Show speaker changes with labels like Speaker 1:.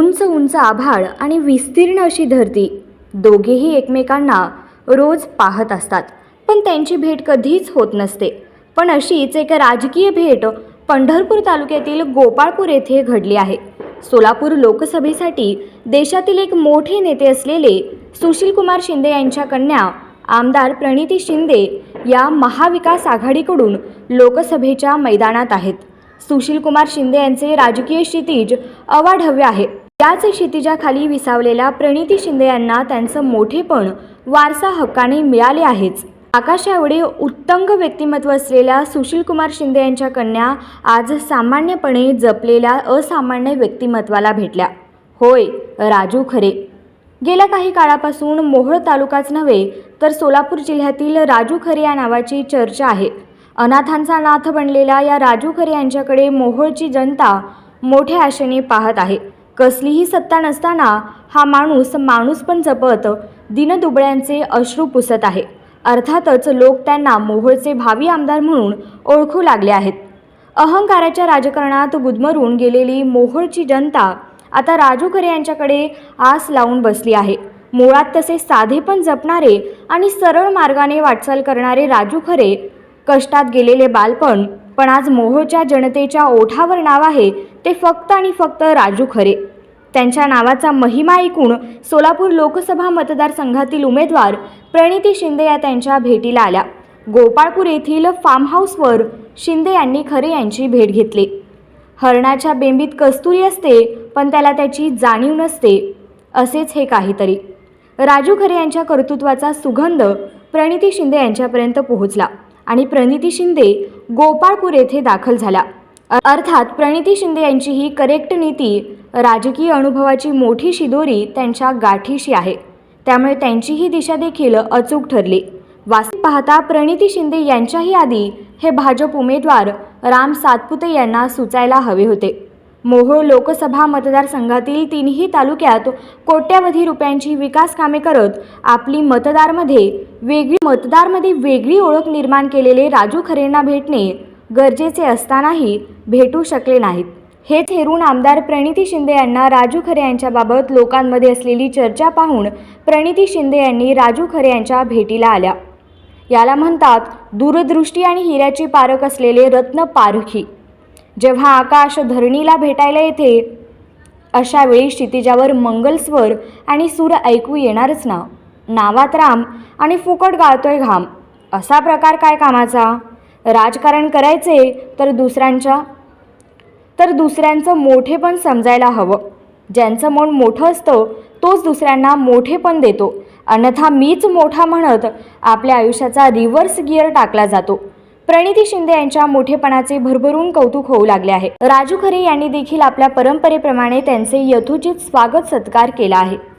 Speaker 1: उंच उंच आभाळ आणि विस्तीर्ण अशी धरती. दोघेही एकमेकांना रोज पाहत असतात. पण त्यांची भेट कधीच होत नसते. पण अशीच एक राजकीय भेट पंढरपूर तालुक्यातील गोपाळपूर येथे घडली आहे. सोलापूर लोकसभेसाठी देशातील एक मोठे नेते असलेले सुशीलकुमार शिंदे यांच्या कन्या आमदार प्रणिती शिंदे या महाविकास आघाडीकडून लोकसभेच्या मैदानात आहेत. सुशीलकुमार शिंदे यांचे राजकीय क्षितिज अवाढव्य आहे. याच क्षितिजाखाली विसावलेल्या प्रणिती शिंदे यांना त्यांचं मोठेपण वारसा हक्काने मिळाले आहेच. आकाश एवढे उत्तंग व्यक्तिमत्व असलेल्या सुशीलकुमार शिंदे यांच्या कन्या आज सामान्यपणे जपलेल्या असामान्य व्यक्तिमत्वाला भेटल्या. होय राजू खरे. गेल्या काही काळापासून मोहोळ तालुकाच नव्हे तर सोलापूर जिल्ह्यातील राजू खरे या नावाची चर्चा आहे. अनाथांचा नाथ बनलेल्या या राजू खरे यांच्याकडे मोहोळची जनता मोठ्या आशेने पाहत आहे. कसलीही सत्ता नसताना हा माणूस माणूस पण जपत दिनदुबळ्यांचे अश्रू पुसत आहे. अर्थातच लोक त्यांना मोहोळचे भावी आमदार म्हणून ओळखू लागले आहेत. अहंकाराच्या राजकारणात गुदमरून गेलेली मोहोळची जनता आता राजू खरे यांच्याकडे आस लावून बसली आहे. मुळात तसे साधे पण जपणारे आणि सरळ मार्गाने वाटचाल करणारे राजू खरे कष्टात गेलेले बालपण पण आज मोहोळच्या जनतेच्या ओठावर नाव आहे ते फक्त आणि फक्त राजू खरे. त्यांच्या नावाचा महिमा ऐकून सोलापूर लोकसभा मतदारसंघातील उमेदवार प्रणिती शिंदे या त्यांच्या भेटीला आल्या. गोपाळपूर येथील फार्म हाऊसवर शिंदे यांनी खरे यांची भेट घेतली. हरणाच्या बेंबीत कस्तुरी असते पण त्याला त्याची जाणीव नसते असेच हे काहीतरी. राजू खरे यांच्या कर्तृत्वाचा सुगंध प्रणिती शिंदे यांच्यापर्यंत पोहोचला आणि प्रणिती शिंदे गोपाळपूर येथे दाखल झाल्या अर्थात प्रणिती शिंदे यांची ही करेक्ट नीती राजकीय अनुभवाची मोठी शिदोरी त्यांच्या गाठीशी आहे. त्यामुळे त्यांची ही दिशा देखील अचूक ठरली. वास्तविक पाहता प्रणिती शिंदे यांच्याही आधी हे भाजप उमेदवार राम सातपुते यांना सुचायला हवे होते. मोहोळ लोकसभा मतदारसंघातील तिन्ही तालुक्यात कोट्यावधी रुपयांची विकास कामे करत आपली मतदारमध्ये वेगळी मतदारमध्ये वेगळी ओळख निर्माण केलेले राजू खरेंना भेटणे गरजेचे असतानाही भेटू शकले नाहीत. हे थेरून आमदार प्रणिती शिंदे यांना राजू खरे यांच्याबाबत लोकांमध्ये असलेली चर्चा पाहून प्रणिती शिंदे यांनी राजू खरे यांच्या भेटीला आल्या. याला म्हणतात दूरदृष्टी आणि हिऱ्याची पारख असलेले रत्न पारखी. जेव्हा आकाश धरणीला भेटायला येते अशा वेळी क्षितिजावर मंगलस्वर आणि सूर ऐकू येणारच ना. नावात राम आणि फुकट गाळतोय घाम. असा प्रकार काय कामाचा? राजकारण करायचे तर दुसऱ्यांच्या तर दुसऱ्यांचं मोठेपण समजायला हवं. ज्यांचं मन मोठं असतं तोच दुसऱ्यांना मोठेपण देतो. अन्यथा मीच मोठा म्हणत आपल्या आयुष्याचा रिव्हर्स गिअर टाकला जातो. प्रणिती शिंदे यांच्या मोठेपणाचे भरभरून कौतुक होऊ लागले आहे. राजू खरे यांनी देखील आपल्या परंपरेप्रमाणे त्यांचे यथोचित स्वागत सत्कार केला आहे.